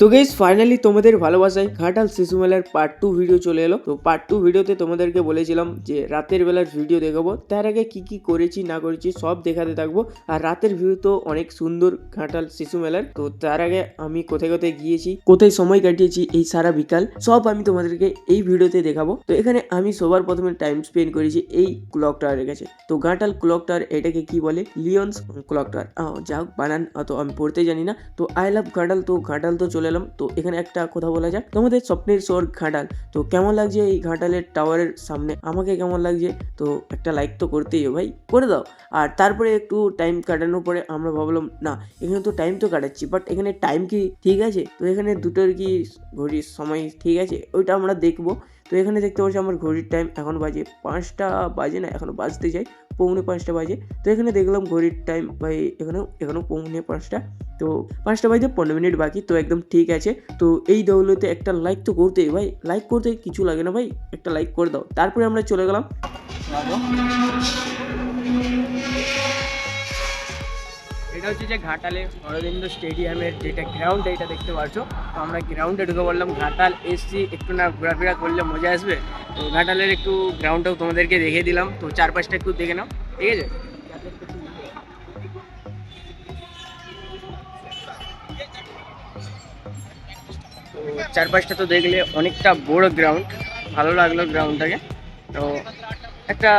তো guess finally তোমাদের ভালোবাসায় ঘাটাল শিশু মেলার পার্ট টু ভিডিও চলে এলো। তো পার্ট টু ভিডিওতে তোমাদেরকে বলেছিলাম যে রাতের বেলার ভিডিও দেখাবো। তার আগে কি কি করেছি, না করেছি, সব দেখাতে থাকব। আর রাতের ভিউ তো অনেক সুন্দর ঘাটাল শিশু মেলার। তো তার আগে আমি কোথায় কোথায় গিয়েছি, কোথায় সময় কাটিয়েছি, এই সারা বিকাল, সব আমি তোমাদেরকে এই ভিডিওতে দেখাবো। তো এখানে আমি সবার প্রথমে টাইম স্পেন্ড করেছি এই ক্লক টাওয়ারের কাছে। তো ঘাটাল ক্লক টাওয়ার এটাকে কি বলে? লিওন্স ক্লক টাওয়ার যা হোক বানান, অত আমি পড়তে জানি না। তো আই লাভ ঘাটাল, তো ঘাটাল তো চলে এলাম তো এখানে একটা কথা বলা যাক। তোমাদের স্বপ্নের শহর ঘাটাল, তো কেমন লাগছে এই ঘাটালের টাওয়ারের সামনে? আমাকে কেমন লাগছে? তো একটা লাইক তো করতেই ভাই। করে দাও। আর তারপরে একটু টাইম কাটানোর পরে আমরা ভাবলাম, না, এখানে তো টাইম তো কাটাচ্ছি বাট এখানে টাইম কি ঠিক আছে? তো এখানে দুটোর কি ঘড়ির সময় ঠিক আছে? ওইটা আমরা দেখব। তো এখানে দেখতে পাচ্ছি আমার ঘড়ির টাইম এখন বাজে পাঁচটা, বাজে না এখনও বাজতে যাই পৌনে পাঁচটা বাজে। তো এখানে দেখলাম ঘড়ির টাইম ভাই এখানেও এখানেও পৌনে পাঁচটা। তো পাঁচটা বাজে পনেরো মিনিট বাকি, তো একদম ঠিক আছে। তো এই দৌলতে একটা লাইক তো করতেই ভাই লাইক করতে কিছু লাগে না ভাই, একটা লাইক করে দাও। তারপরে আমরা চলে গেলাম। হচ্ছে যে ঘাটালে অরবিন্দ স্টেডিয়ামের যেটা গ্রাউন্ড এটা দেখতে পারছ। তো আমরা গ্রাউন্ডে ঢুকে পড়লাম, ঘাটাল এসছি, একটু না ঘোরাফেরা করলে মজা আসবে। তো ঘাটালের একটু গ্রাউন্ডটাও তোমাদেরকে দেখিয়ে দিলাম। তো চারপাশটা একটু দেখে নাও, ঠিক আছে? চারপাশটা তো দেখলে অনেকটা বড় গ্রাউন্ড ভালো লাগল গ্রাউন্ডটাকে তো একটা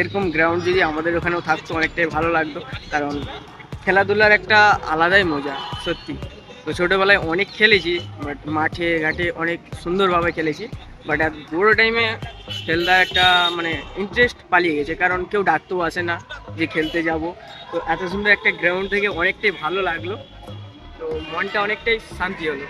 এরকম গ্রাউন্ড যদি আমাদের ওখানেও থাকতো, অনেকটাই ভালো লাগতো। কারণ খেলাধুলার একটা আলাদাই মজা, সত্যি। তো ছোটোবেলায় অনেক খেলেছি, বাট মাঠে, ঘাটে অনেক সুন্দরভাবে খেলেছি, বাট এক বড়ো টাইমে খেলতে একটা মানে ইন্টারেস্ট পালিয়ে গেছে, কারণ কেউ ডাকতেও আসে না যে খেলতে যাব। তো এত সুন্দর একটা গ্রাউন্ড থেকে অনেকটাই ভালো লাগল, তো মনটা অনেকটাই শান্তি হলো।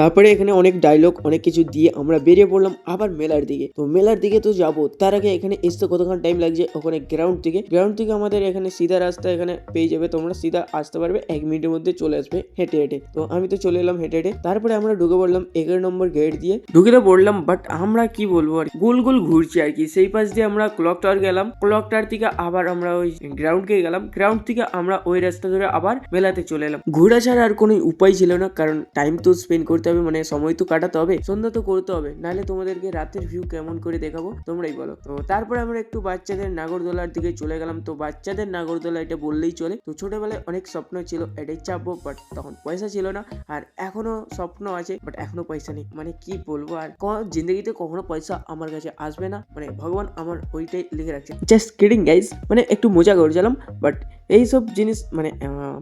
তারপরে এখানে অনেক ডায়লগ অনেক কিছু দিয়ে আমরা বেরিয়ে পড়লাম আবার মেলার দিকে। তো মেলার দিকে তো যাব, তার আগে এখানে আসতে কতক্ষণ টাইম লাগছে ওখানে গ্রাউন্ড থেকে। গ্রাউন্ড থেকে আমাদের এখানে সিধা রাস্তা এখানে পেয়ে যাবে, তোমরা সিধা আসতে পারবে, এক মিনিটের মধ্যে চলে আসবে হেঁটে হেঁটে। তো আমি তো চলে এলাম হেঁটে হেঁটে, তারপরে আমরা ঢুকে পড়লাম এগারো নম্বর গেট দিয়ে। ঢুকে তো পড়লাম বাট আমরা কি বলব আর গোল গোল ঘুরছি আর কি, সেই পাশ দিয়ে আমরা ক্লক টাওয়ার গেলাম। ক্লক টাওয়ার থেকে আবার আমরা ওই গ্রাউন্ডকে গেলাম। গ্রাউন্ড থেকে আমরা ওই রাস্তা ধরে আবার মেলাতে চলে এলাম। ঘোরা ছাড়া আর কোনো উপায় ছিল না, কারণ টাইম তো স্পেন্ড করতে হবে মানে সময় তো কাটাতে হবে, সন্ধ্যা তো করতে হবে। নাহলে তোমাদেরকে রাতের ভিউ কেমন করে দেখাবো, তোমরাই বলো। তো তারপরে আমরা একটু বাচ্চাদের নাগরদোলার দিকে চলে গেলাম। তো বাচ্চাদের নাগরদোলা এটা বললেই চলে, তো ছোটবেলায় অনেক স্বপ্ন ছিল এটাই চাপবো বাট তখন পয়সা ছিল না, আর এখনও স্বপ্ন আছে বাট এখনও পয়সা নেই। মানে কি বলব, আর জিন্দগিতে কখনো পয়সা আমার কাছে আসবে না মানে ভগবান আমার ওইটাই লিখে রাখছে। জাস্ট কিডিং গাইজ মানে একটু মজা করছিলাম বাট এইসব জিনিস মানে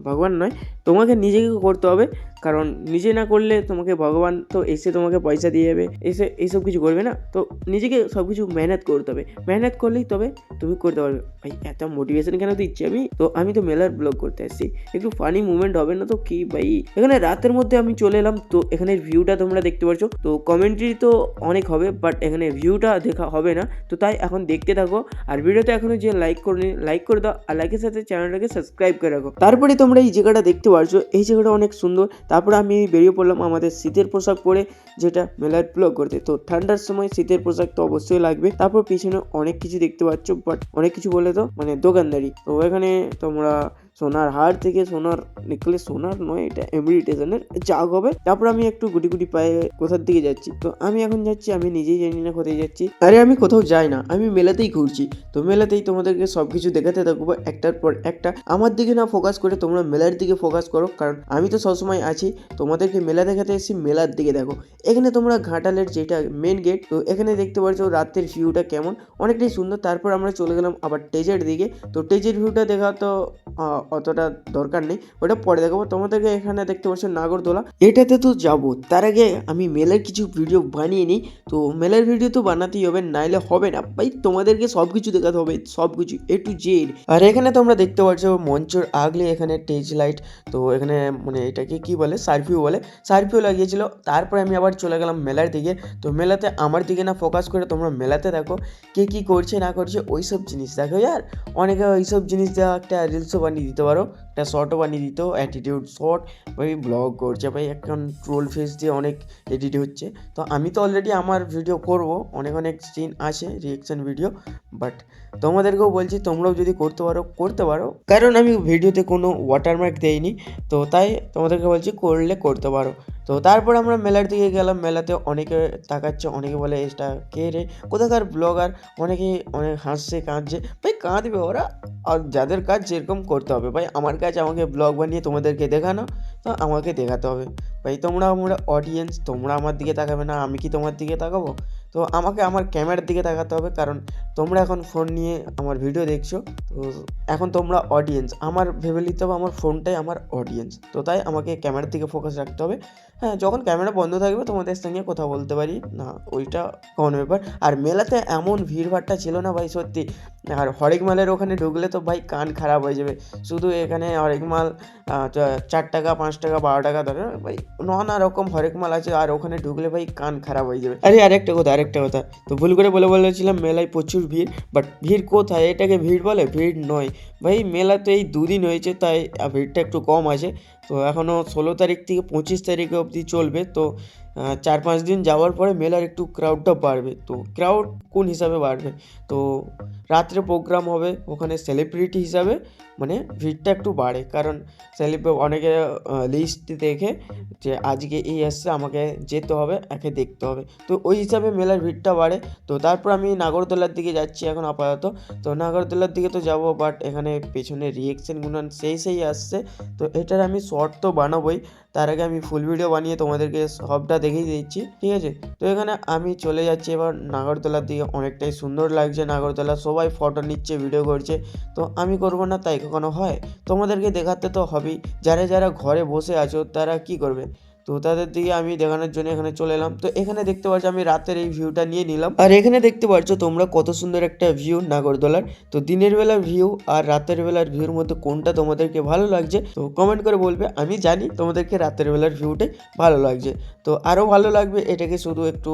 ভগবান নয়, তোমাকে নিজেকে করতে হবে। কারণ নিজে না করলে তোমাকে ভগবান তো এসে তোমাকে পয়সা দিয়ে যাবে, এসে এইসব কিছু করবে না। তো নিজেকে সব কিছু মেহনত করতে হবে। মেহনত করলেই তবে তুমি করতে পারবে। ভাই, এত মোটিভেশন কেন দিচ্ছি আমি? তো আমি তো মেলার ব্লগ করতে আসছি। একটু ফানি মুভমেন্ট হবে না তো কি ভাই? এখানে রাতের মধ্যে আমি চলে এলাম, তো এখানে ভিউটা তোমরা দেখতে পাচ্ছ তো কমেন্ট্রি তো অনেক হবে বাট এখানে ভিউটা দেখা হবে না। তো তাই এখন দেখতে থাকো। আর ভিডিওতে এখনও যে লাইক করে লাইক করে দাও। আর লাইকের সাথে চ্যানেলটাকে সাবস্ক্রাইব করে রাখো। তারপরে তোমরা এই জায়গাটা দেখতে পারছ। এই জায়গাটা অনেক সুন্দর। তারপরে আমি বেরিয়ে পড়লাম আমাদের শীতের পোশাক পরে, যেটা মেলার ব্লগ করতে। তো ঠান্ডার সময় শীতের পোশাক তো অবশ্যই লাগবে। তারপর পিছনে অনেক কিছু দেখতে পাচ্ছ বাট অনেক কিছু বলে তো মানে দোকানদারি। তো এখানে তোমরা সোনার হার থেকে সোনার নেকলেস সোনার নয়, এটা এমরিটেশনের যা হবে। তারপর আমি একটু গুটি গুটি পায়ে কোথার দিকে যাচ্ছি? তো আমি এখন যাচ্ছি, আমি নিজেই জানি না কোথায় যাচ্ছি। আরে আমি কোথাও যাই না, আমি মেলাতেই ঘুরছি। তো মেলাতেই তোমাদেরকে সব কিছু দেখাতে থাকব একটার পর একটা। আমার দিকে না ফোকাস করে তোমরা মেলার দিকে ফোকাস করো, কারণ আমি তো সবসময় আছি। তোমাদেরকে মেলা দেখাতে এসেছি, মেলার দিকে দেখো। এখানে তোমরা ঘাটালের যেটা মেন গেট তো এখানে দেখতে পাচ্ছ রাতের ভিউটা কেমন। অনেকটাই সুন্দর, তারপর আমরা চলে গেলাম আবার টেজের দিকে। তো টেজের ভিউটা দেখা তো অতটা দরকার নেই। ওটা পরে দেখাবো। তোমাদেরকে এখানে দেখতে পাচ্ছ নাগরদোলা। এটাতে তো যাব। তার আগে আমি মেলের কিছু ভিডিও বানিয়ে নিই। তো মেলের ভিডিও তো বানাতেই হবে, নাইলে হবে না। ভাই, তোমাদেরকে সব কিছু দেখাতে হবে সব কিছু এ টু জেড আর এখানে তোমরা দেখতে পাচ্ছ মঞ্চর আগলে এখানে টেজ লাইট তো এখানে মানে এটাকে কি বলে? সার্ফিউ বলে। সার্ফিউ লাগিয়েছিল। তারপরে আমি আবার চলে গেলাম মেলার দিকে। তো মেলাতে আমার দিকে না ফোকাস করে তোমরা মেলাতে দেখো। কে কী করছে, না করছে ওই সব জিনিস দেখো। ইয়ার অনেকে ওই সব জিনিস দেওয়া একটা রিলসও বানিয়ে দিতে পারো একটা শর্টও বানিয়ে দিত অ্যাটিটিউড শর্ট ভাই ব্লগ করছে, ভাই এখন ট্রোল ফেস দিয়ে অনেক এডিট হচ্ছে। তো আমি তো অলরেডি আমার ভিডিও করব, অনেক অনেক সিন আছে রিয়েকশন ভিডিও বাট তোমাদেরকেও বলছি, তোমরাও যদি করতে পারো করতে পারো। কারণ আমি ভিডিওতে কোনো ওয়াটারমার্ক দেইনি, তো তাই তোমাদেরকে বলছি, করলে করতে পারো। তো তারপর আমরা মেলার দিকে গেলাম, মেলাতে অনেকে তাকাচ্ছে, অনেকে বলে, এটা কে রে? কোথাকার ব্লগার অনেকে অনেক হাসছে, কাঁদছে। ভাই কাঁদবে ওরা, আর যাদের কাজ যেরকম করতে হবে। ভাই আমার কাজ আমাকে ব্লগ বানিয়ে তোমাদেরকে দেখানো তো আমাকে দেখাতে হবে। ভাই, তোমরা আমরা অডিয়েন্স তোমরা আমার দিকে তাকাবে না, আমি কি তোমার দিকে তাকাবো? তো আমাকে আমার ক্যামেরার দিকে তাকাতে হবে, কারণ তোমরা এখন ফোন নিয়ে আমার ভিডিও দেখছ, তো এখন তোমরা অডিয়েন্স আমার ভেবে নিতে হবে আমার ফোনটাই আমার অডিয়েন্স তো তাই আমাকে ক্যামেরার দিকে ফোকাস রাখতে হবে। হ্যাঁ যখন ক্যামেরা বন্ধ থাকবে, তোমাদের সঙ্গে কথা বলতে পারি। না, ওইটা কোন ব্যাপার? আর মেলাতে এমন ভিড়ভাড়টা ছিল না ভাই, সত্যি। আর হরেক মালের ওখানে ঢুকলে তো ভাই কান খারাপ হয়ে যাবে। শুধু এখানে হরেক মাল চার টাকা, পাঁচ টাকা, বারো টাকা ধরে। ভাই নানা রকম হরেক মাল আছে, আর ওখানে ঢুকলে ভাই কান খারাপ হয়ে যাবে। আরে, আরেকটা কথা আরেকটা কথা। তো ভুল করে বলে বলেছিলাম, মেলায় প্রচুর ভিড় বাট ভিড় কোথায়? এটাকে ভিড় বলে ভিড় নয়। ভাই মেলা তো এই দুদিন হয়েছে, তাই ভিড়টা একটু কম আছে। তো এখনও ষোলো তারিখ থেকে পঁচিশ তারিখ অবধি চলবে। তো চার পাঁচ দিন যাওয়ার পরে মেলার একটু ক্রাউডটা বাড়বে। তো ক্রাউড কোন হিসাবে বাড়বে? তো রাত্রে প্রোগ্রাম হবে ওখানে সেলিব্রিটি হিসাবে মানে ভিড়টা একটু বাড়ে। কারণ সেলিব্রে অনেকে লিস্ট দেখে যে আজকে এই আসছে, আমাকে যেতে হবে, একে দেখতে হবে। তো ওই হিসাবে মেলার ভিড়টা বাড়ে। তো তারপর আমি নাগরদোলার দিকে যাচ্ছি এখন আপাতত। তো নাগরদোলার দিকে তো যাব বাট এখানে পেছনে রিয়েকশনগুলো সেই সেই আসছে। তো এটার আমি শর্ট তো বানাবোই। তার আগে আমি ফুল ভিডিও বানিয়ে তোমাদেরকে সবটা দেখিয়ে দিচ্ছি, ঠিক আছে? তো এখানে আমি চলে যাচ্ছি এবার নাগরতলার দিকে। অনেকটাই সুন্দর লাগছে নাগরতলা সবাই ফটো নিচ্ছে ভিডিও করছে। তো আমি করব না, তাই কখনো হয়? তোমাদেরকে দেখাতে তো হবেই। যারা যারা ঘরে বসে আছো, তারা কি করবে? তো তাদের দিকে আমি দেখানোর জন্য এখানে চলে এলাম। তো এখানে দেখতে পাচ্ছ আমি রাতের এই ভিউটা নিয়ে নিলাম। আর এখানে দেখতে পাচ্ছ তোমরা কত সুন্দর একটা ভিউ নাগরদোলার। তো দিনের বেলার ভিউ আর রাতের বেলার ভিউর মধ্যে কোনটা তোমাদেরকে ভালো লাগছে, তো কমেন্ট করে বলবে। আমি জানি তোমাদেরকে রাতের বেলার ভিউটাই ভালো লাগছে। তো আরও ভালো লাগবে এটাকে শুধু একটু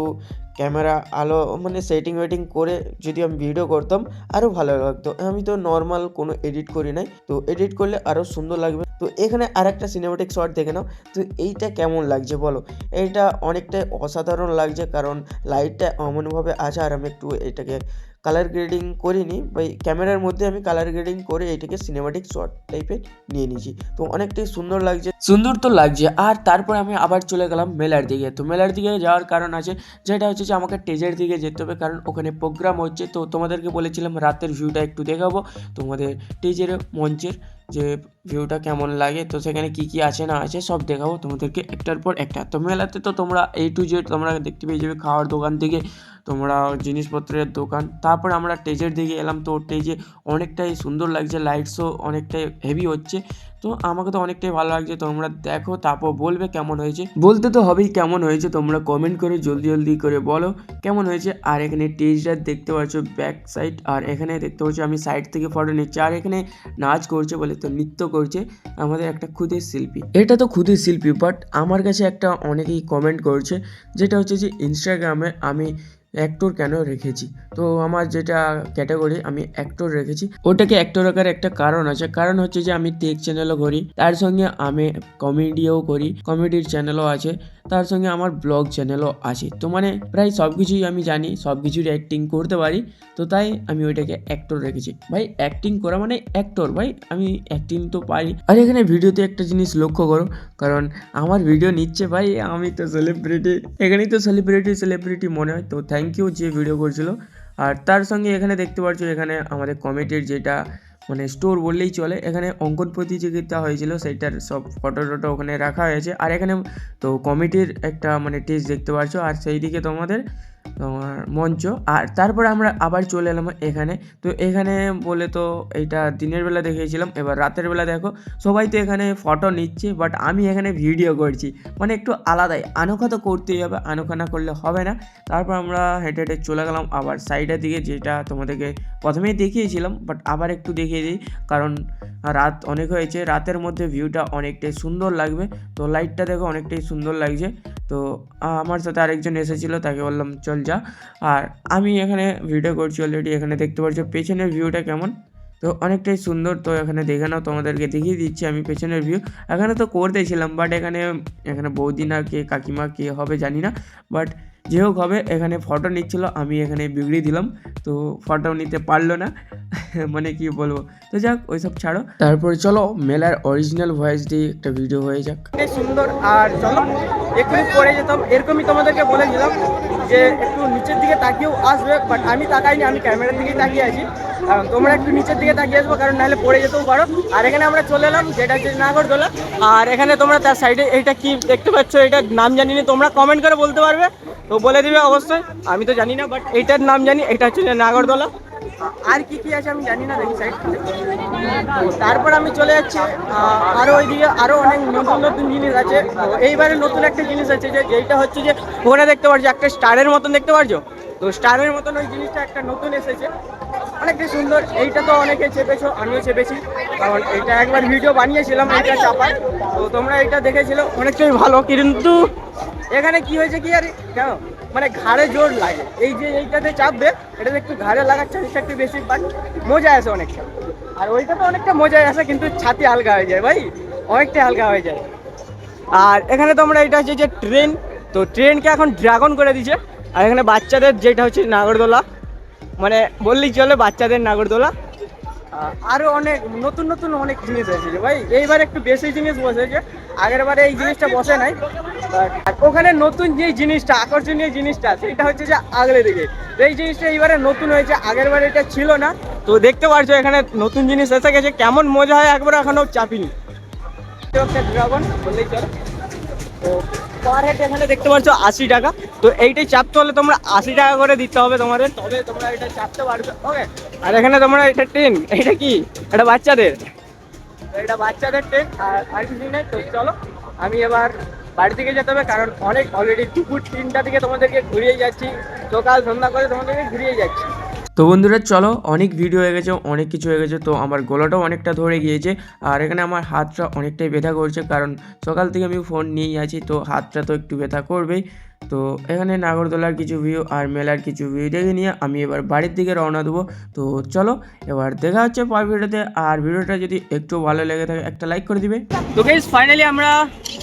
ক্যামেরা, আলো মানে সেটিং ওয়েটিং করে যদি আমি ভিডিও করতাম আরও ভালো লাগতো। আমি তো নর্মাল কোনো এডিট করি নাই, তো এডিট করলে আরও সুন্দর লাগবে। তো এখানে আর একটা সিনেমাটিক শট দেখে নাও। তো এইটা কেমন লাগছে বলো? এইটা অনেকটাই অসাধারণ লাগছে, কারণ লাইটটা এমনভাবে আছে আর আমি একটু এটাকে কালার গ্রেডিং করিনি, বা ক্যামেরার মধ্যে আমি কালার গ্রেডিং করে এটাকে সিনেমাটিক শট টাইপের নিয়ে নিয়েছি। তো অনেকটাই সুন্দর লাগছে। সুন্দর তো লাগছে। আর তারপর আমি আবার চলে গেলাম মেলার দিকে। তো মেলার দিকে যাওয়ার কারণ আছে, যেটা হচ্ছে যে আমাকে টেজের দিকে যেতে হবে, কারণ ওখানে প্রোগ্রাম হচ্ছে। তো তোমাদেরকে বলেছিলাম রাতের ভিউটা একটু দেখাবো। তোমাদের টেজের মঞ্চের যে ভিউটা কেমন লাগে, তো সেখানে কি কি আছে না আছে সব দেখাবো তোমাদেরকে একটার পর একটা। তো মেলাতে তো তোমরা এ টু জেড তোমরা দেখতে পেয়ে যাবে খাওয়ার দোকান থেকে। তোমরা জিনিসপত্রের দোকান। তারপর আমরা টেজের দিকে এলাম, তো টেজে অনেকটাই সুন্দর লাগছে লাইটসও অনেকটাই হেভি হচ্ছে। তো আমাকে তো অনেকটাই ভালো লাগছে, তোমরা দেখো, তারপর বলবে কেমন হয়েছে। বলতে তো হবেই কেমন হয়েছে, তোমরা কমেন্ট করে জলদি জলদি করে বলো কেমন হয়েছে। আর এখানে টেজটা দেখতে পাচ্ছ ব্যাক সাইড আর এখানে দেখতে পাচ্ছ, আমি সাইড থেকে ফটো নিচ্ছি। আর এখানে নাচ করছে বলে তো নৃত্য করছে আমাদের একটা খুদের শিল্পী। এটা তো খুদের শিল্পী বাট আমার কাছে একটা অনেকেই কমেন্ট করছে, যেটা হচ্ছে যে ইনস্টাগ্রামে আমি অ্যাক্টর কেন রেখেছি? তো আমার যেটা ক্যাটাগরি আমি অ্যাক্টর রেখেছি। ওটাকে অ্যাক্টর রাখার একটা কারণ আছে। কারণ হচ্ছে যে, আমি টেক চ্যানেলও করি, তার সঙ্গে আমি কমেডিও করি কমেডির চ্যানেলও আছে, তার সঙ্গে আমার ব্লগ চ্যানেলও আছে। তো মানে প্রায় সব কিছুই আমি জানি সব কিছুর অ্যাক্টিং করতে পারি, তো তাই আমি ওইটাকে অ্যাক্টর রেখেছি। ভাই অ্যাক্টিং করা মানে অ্যাক্টর ভাই, আমি অ্যাক্টিং তো পারি। আর এখানে ভিডিওতে একটা জিনিস লক্ষ্য করো, কারণ আমার ভিডিও নিচ্ছে, ভাই, আমি তো সেলিব্রিটি এখানেই তো সেলিব্রিটি সেলিব্রিটি মনে হয়, তো থ্যাংক ইউ যে ভিডিও করছিল। আর তার সঙ্গে এখানে দেখতে পাচ্ছ, এখানে আমাদের কমিটির যেটা মানে স্টোর বললেই চলে, এখানে অঙ্কন প্রতিযোগিতা হয়েছিল, সেইটার সব ফটো টটো ওখানে রাখা হয়েছে। আর এখানে তো কমিটির একটা মানে টেস্ট দেখতে পাচ্ছ, আর সেই দিকে তোমাদের তোমার মঞ্চ। আর তারপরে আমরা আবার চলে এলাম এখানে। তো এখানে বলে তো এইটা দিনের বেলা দেখিয়েছিলাম, এবার রাতের বেলা দেখো, সবাই তো এখানে ফটো নিচ্ছে বাট আমি এখানে ভিডিও করছি। মানে একটু আলাদাই, আনোখা তো করতেই হবে, আনোখা না করলে হবে না। তারপর আমরা হেঁটে হেঁটে চলে গেলাম, আবার সাইডের দিকে যেটা তোমাদেরকে প্রথমেই দেখিয়েছিলাম বাট আবার একটু দেখিয়ে দিই, কারণ রাত অনেক হয়েছে, রাতের মধ্যে ভিউটা অনেকটাই সুন্দর লাগবে। তো লাইটটা দেখো অনেকটাই সুন্দর লাগছে। তো আমার সাথে আরেকজন এসেছিল, তাকে বললাম, চল যা। আর আমি এখানে ভিডিও করছি অলরেডি এখানে দেখতে পাচ্ছ পেছনের ভিউটা কেমন? তো অনেকটাই সুন্দর, তো এখানে দেখে নাও, তোমাদেরকে দেখিয়ে দিচ্ছি আমি পেছনের ভিউ এখানে তো করতেছিলাম বাট এখানে এখানে বৌদি না কে, কাকিমা কে হবে জানি না বাট যে হোক হবে, এখানে ফটো নিচ্ছিল, আমি এখানে বিগড়ি দিলাম, তো ফটো নিতে পারল না মানে কি বলব। তো যাক, ওইসব ছাড়ো। তারপরে চলো, মেলার অরিজিনাল ভয়েস দিয়ে একটা ভিডিও হয়ে যাক। সুন্দর, আর চলো, একটু পরে যেতাম, এরকমই তোমাদেরকে বলে বলেছিলাম যে একটু নিচের দিকে তাকিয়েও আসবে বাট আমি তাকাইনি, আমি ক্যামেরার দিকেই তাকিয়ে আছি। তোমরা একটু নিচের দিকে তাকিয়ে আসব, কারণ নাহলে পড়ে যেতেও পারো। আর এখানে আমরা চলে এলাম, যেটা হচ্ছে নাগরদোলা। আর এখানে তোমরা তার সাইডে এইটা কি দেখতে পাচ্ছ, এটা নাম জানি না তোমরা কমেন্ট করে বলতে পারবে। তো বলে দিবে অবশ্যই আমি তো জানি না বাট এইটার নাম জানি এটা হচ্ছে যে নাগরদোলা। আর কি কি আছে আমি জানি না দেখি সাইড তারপর আমি চলে যাচ্ছি আহ, আরও ওইদিকে আরও অনেক নতুন নতুন জিনিস আছে। এইবারে নতুন একটা জিনিস আছে যে যেটা হচ্ছে যে ওখানে দেখতে পারছ একটা স্টারের মতন দেখতে পারছ? তো স্টারের মতন ওই জিনিসটা একটা নতুন এসেছে। অনেকটাই সুন্দর এইটা তো অনেকে চেপেছো আমিও চেপেছি। কারণ এটা একবার ভিডিও বানিয়েছিলাম এইটা চাপার। তো তোমরা এটা দেখেছিল অনেকটাই ভালো কিন্তু এখানে কি হয়েছে কি আর কেন মানে ঘাড়ে জোর লাগে। এই যে এইটাতে চাপ চাপবে এটাতে একটু ঘাড়ে লাগার চান্সটা একটু বেশি বাট মজা আসে অনেকটা। আর ওইটা তো অনেকটা মজাই আসে কিন্তু ছাতি হালকা হয়ে যায় ভাই। অনেকটাই হালকা হয়ে যায়। আর এখানে তোমরা এটা হচ্ছে যে ট্রেন তো ট্রেনকে এখন ড্রাগন করে দিয়েছে। আর এখানে বাচ্চাদের যেটা হচ্ছে নাগরদোলা। মানে বললেই চলে বাচ্চাদের নাগরদোলা। আহ, আরও অনেক নতুন নতুন অনেক জিনিস এসেছে ভাই। এইবার একটু বেশি জিনিস বসেছে। আগের বারে এই জিনিসটা বসে নাই। ওখানে নতুন যে জিনিসটা, আকর্ষণীয় জিনিসটা সেটা হচ্ছে যে আগলে দিকে। এই জিনিসটা এইবারে নতুন হয়েছে, আগের বারে এটা ছিল না। তো দেখতে পারছ এখানে নতুন জিনিস এসে গেছে, কেমন মজা হয় একবার এখনও চাপিনি। ড্রাগন, বললেই চলো। তো পার হেড এখানে দেখতে পাচ্ছ আশি টাকা। তো এইটাই চাপতে হলে তোমরা আশি টাকা করে দিতে হবে তোমাদের। তবে তোমরা এটা চাপতে পারবে, ওকে? আর এখানে তোমরা এটা ট্রেন এটা কি? এটা বাচ্চাদের। এটা বাচ্চাদের ট্রেন আর আর কিছু নেই, তো চলো। আমি এবার বাড়ি থেকে যেতে হবে, কারণ অনেক অলরেডি দুপুর তিনটা থেকে তোমাদেরকে ঘুরিয়ে যাচ্ছি। সকাল সন্ধ্যা করে তোমাদেরকে ঘুরিয়ে যাচ্ছি। তো বন্ধুরা, চলো, অনেক ভিডিও হয়ে গেছে, অনেক কিছু হয়ে গেছে, তো আমার গলাটাও অনেকটা ধরে গিয়েছে, আর এখানে আমার হাতটা অনেকটাই ব্যথা করছে, কারণ সকাল থেকে আমি ফোন নিয়েই আছি, তো হাতটা তো একটু ব্যথা করবেই। তো এখানে নাগরদোলার কিছু ভিউ আর মেলার কিছু ভিউ দেখে নিয়ে আমি এবার বাড়ির দিকে রওনা দেবো। তো চলো, এবার দেখা হচ্ছে পর ভিডিওতে। আর ভিডিওটা যদি একটু ভালো লেগে থাকে, একটা লাইক করে দিবে। তো গাইস ফাইনালি আমরা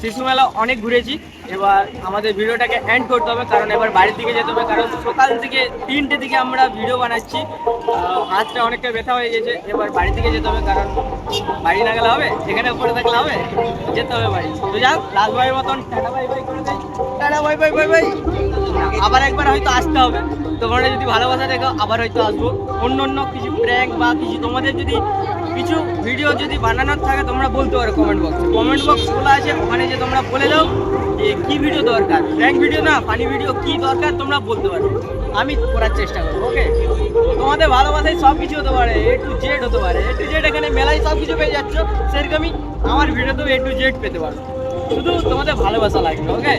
শিশু মেলা অনেক ঘুরেছি। এবার আমাদের ভিডিওটাকে এন্ড করতে হবে, কারণ এবার বাড়ির দিকে যেতে হবে। কারণ সকাল থেকে তিনটে দিকে আমরা ভিডিও বানাচ্ছি। হাতটা অনেকটা ব্যথা হয়ে গেছে। এবার বাড়ি থেকে যেতে হবে, কারণ বাড়ি না গেলে হবে, এখানে উপরে থাকলে হবে। যেতে হবে বাড়ি। তো যাক লাস্ট ভাইয়ের মতন টাটা বাই বাই করে দেয় tata bye bye bye bye আবার একবার হয়তো আসতে হবে। তোমরা যদি ভালোবাসা দেখো, আবার হয়তো আসব। অন্য অন্য কিছু প্র্যাঙ্ক বা কিছু তোমাদের যদি কিছু ভিডিও যদি বানানোর থাকে, তোমরা বলতে পারো কমেন্ট বক্স কমেন্ট বক্স খোলা আছে, ওখানে যে তোমরা বলে দাও যে কি ভিডিও দরকার। প্র্যাঙ্ক ভিডিও না ফানি ভিডিও কি দরকার, তোমরা বলতে পারো। আমি করার চেষ্টা করব ওকে তোমাদের ভালোবাসায় সব কিছু হতে পারে এ টু জেড হতে পারে। এ টু জেড এখানে মেলায় সব কিছু পেয়ে যাচ্ছ। সেরকমই আমার ভিডিওতেও এ টু জেড পেতে পারো। শুধু তোমাদের ভালোবাসা লাগবে ওকে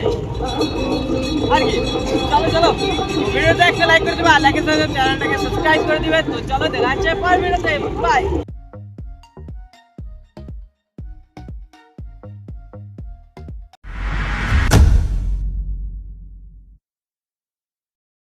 আর কি? চলো চলো। ভিডিওতে একটা লাইক করে দেবে, আর লাইকের সাথে চ্যানেলটাকে সাবস্ক্রাইব করে দিবে। তো চলো দেখা যাচ্ছে পরের ভিডিওতে। বাই